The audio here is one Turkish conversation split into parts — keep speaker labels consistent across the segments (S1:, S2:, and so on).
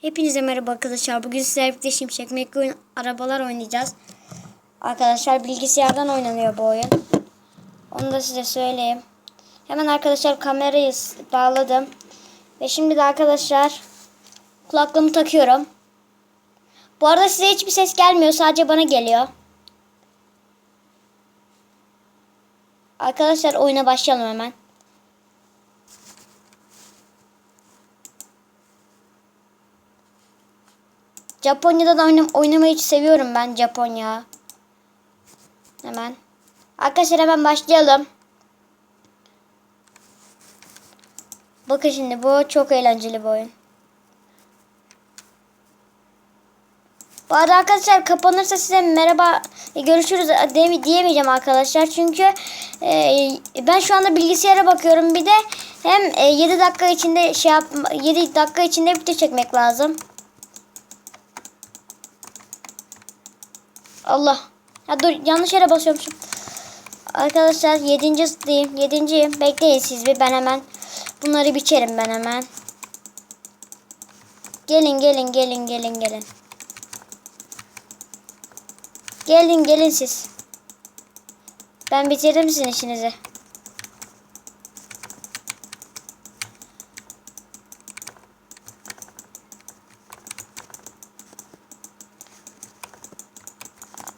S1: Hepinize merhaba arkadaşlar. Bugün sizlerle birlikte Şimşek McQueen arabalar oynayacağız. Arkadaşlar bilgisayardan oynanıyor bu oyun. Onu da size söyleyeyim. Hemen arkadaşlar kamerayı bağladım. Ve şimdi de arkadaşlar kulaklığımı takıyorum. Bu arada size hiçbir ses gelmiyor. Sadece bana geliyor. Arkadaşlar oyuna başlayalım hemen. Japonya'da da oynam oynamayı hiç seviyorum ben Japonya. Hemen. Arkadaşlar hemen başlayalım. Bakın şimdi bu çok eğlenceli bir oyun. Bu arada arkadaşlar kapanırsa size merhaba görüşürüz diyemeyeceğim arkadaşlar. Çünkü e, ben şu anda bilgisayara bakıyorum. Bir de hem e, 7 dakika içinde şey yap 7 dakika içinde video çekmek lazım. Allah. Ya dur yanlış yere basıyormuşum. Arkadaşlar yedinciyim. Yedinciyim. Bekleyin siz bir ben hemen. Bunları biçerim ben hemen. Gelin gelin gelin gelin gelin. Gelin gelin siz. Ben bitirdim sizin işinizi.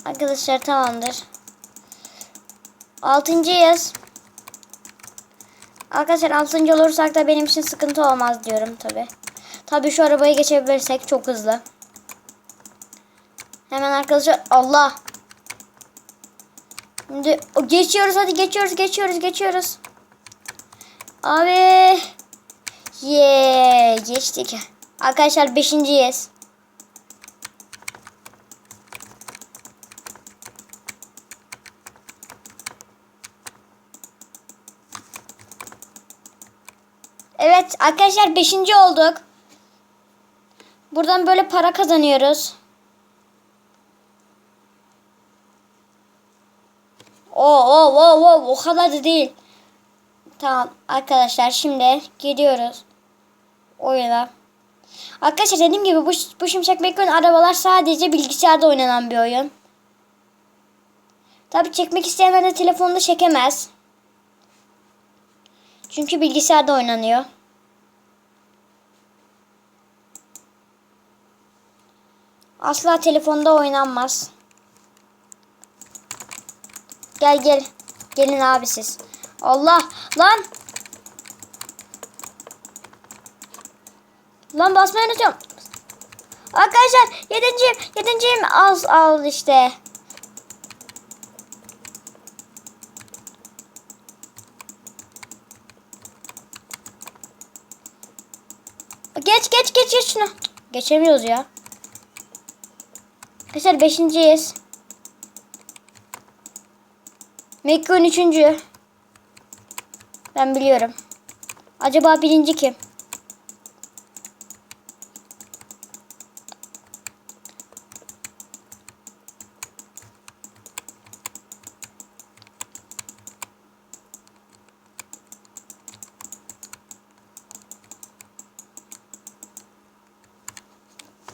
S1: Arkadaşlar tamamdır. Altıncıyız. Arkadaşlar altıncı olursak da benim için sıkıntı olmaz diyorum tabi. Tabi şu arabayı geçebilirsek çok hızlı. Hemen arkadaşlar Allah. Şimdi geçiyoruz hadi geçiyoruz geçiyoruz geçiyoruz. Abi. Ye geçtik. Arkadaşlar beşinciyiz. Evet arkadaşlar 5. olduk. Buradan böyle para kazanıyoruz. Oo oo oo oo o kadar da değil. Tamam arkadaşlar şimdi gidiyoruz oyuna. Arkadaşlar dediğim gibi bu, bu Şimşek McQueen arabalar sadece bilgisayarda oynanan bir oyun. Tabi çekmek isteyenler de telefonda çekemez. Çünkü bilgisayarda oynanıyor. Asla telefonda oynanmaz. Gel gel. Gelin abi siz. Allah lan. Lan basmayı unutuyorum. Arkadaşlar yedinciyim. Yedinciyim. Az al işte. Geç geç geç geç şunu. Geçemiyoruz ya. Arkadaşlar beşinciyiz. Mekkun üçüncü. Ben biliyorum. Acaba birinci kim?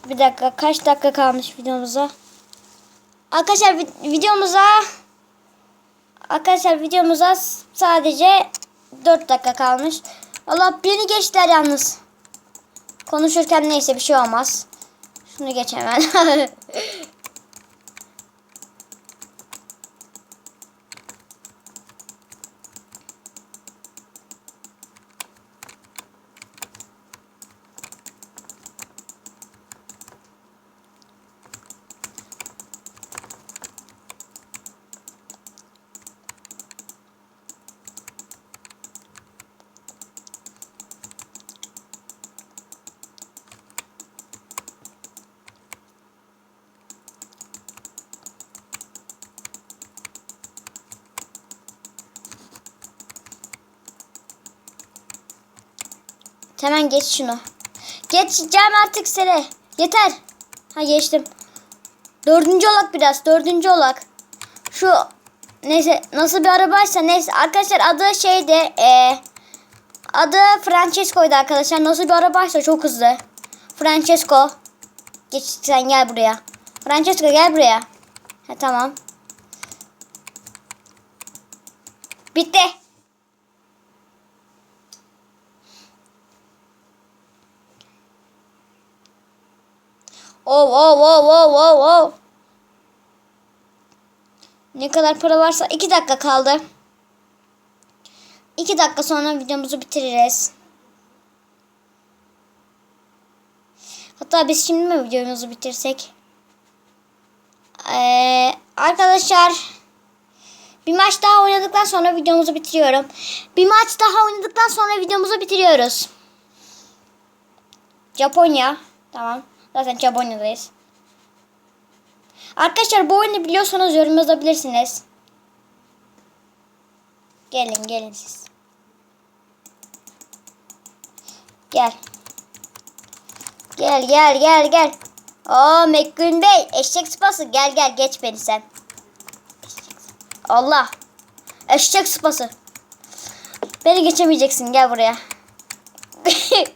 S1: Bir dakika kaç dakika kalmış videomuza? Arkadaşlar vi- videomuza Arkadaşlar videomuza sadece 4 dakika kalmış. Allah beni geçtiler yalnız. Konuşurken neyse bir şey olmaz. Şunu geç hemen. Hemen geç şunu. Geçeceğim artık seni. Yeter. Ha geçtim. Dördüncü olak biraz. Dördüncü olak. Şu neyse nasıl bir arabaysa neyse. Arkadaşlar adı şeydi. E, adı Francesco'ydu arkadaşlar. Nasıl bir arabaysa çok hızlı. Francesco. Geç sen gel buraya. Francesco gel buraya. Ha tamam. Bitti. Oh oh oh oh oh oh. Ne kadar para varsa 2 dakika kaldı. 2 dakika sonra videomuzu bitiririz. Hatta biz şimdi mi videomuzu bitirsek? Ee, arkadaşlar bir maç daha oynadıktan sonra videomuzu bitiriyorum. Bir maç daha oynadıktan sonra videomuzu bitiriyoruz. Japonya. Tamam. Zaten Japonya'dayız. Arkadaşlar bu oyunu biliyorsanız yorum yazabilirsiniz. Gelin gelin siz. Gel. Gel gel gel gel. Oo McQueen Bey eşek sıpası gel gel geç beni sen. Allah. Eşek sıpası. Beni geçemeyeceksin gel buraya.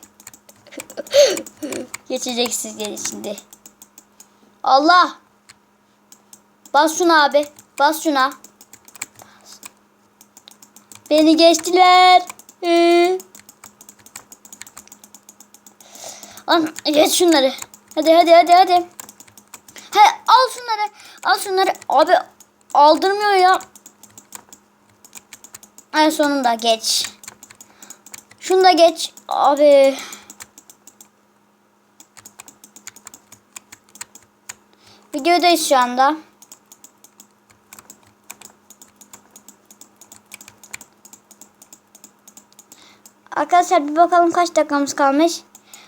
S1: Geçeceksin gel şimdi. Allah. Bas şuna abi. Bas şuna. Beni geçtiler. Ee. Lan geç şunları. Hadi hadi hadi hadi. He al şunları. Al şunları. Abi aldırmıyor ya. En sonunda geç. Şunu da geç. Abi. Videodayız şu anda. Arkadaşlar bir bakalım kaç dakikamız kalmış.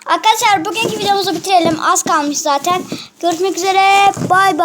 S1: Arkadaşlar bugünkü videomuzu bitirelim. Az kalmış zaten. Görüşmek üzere. Bay bay.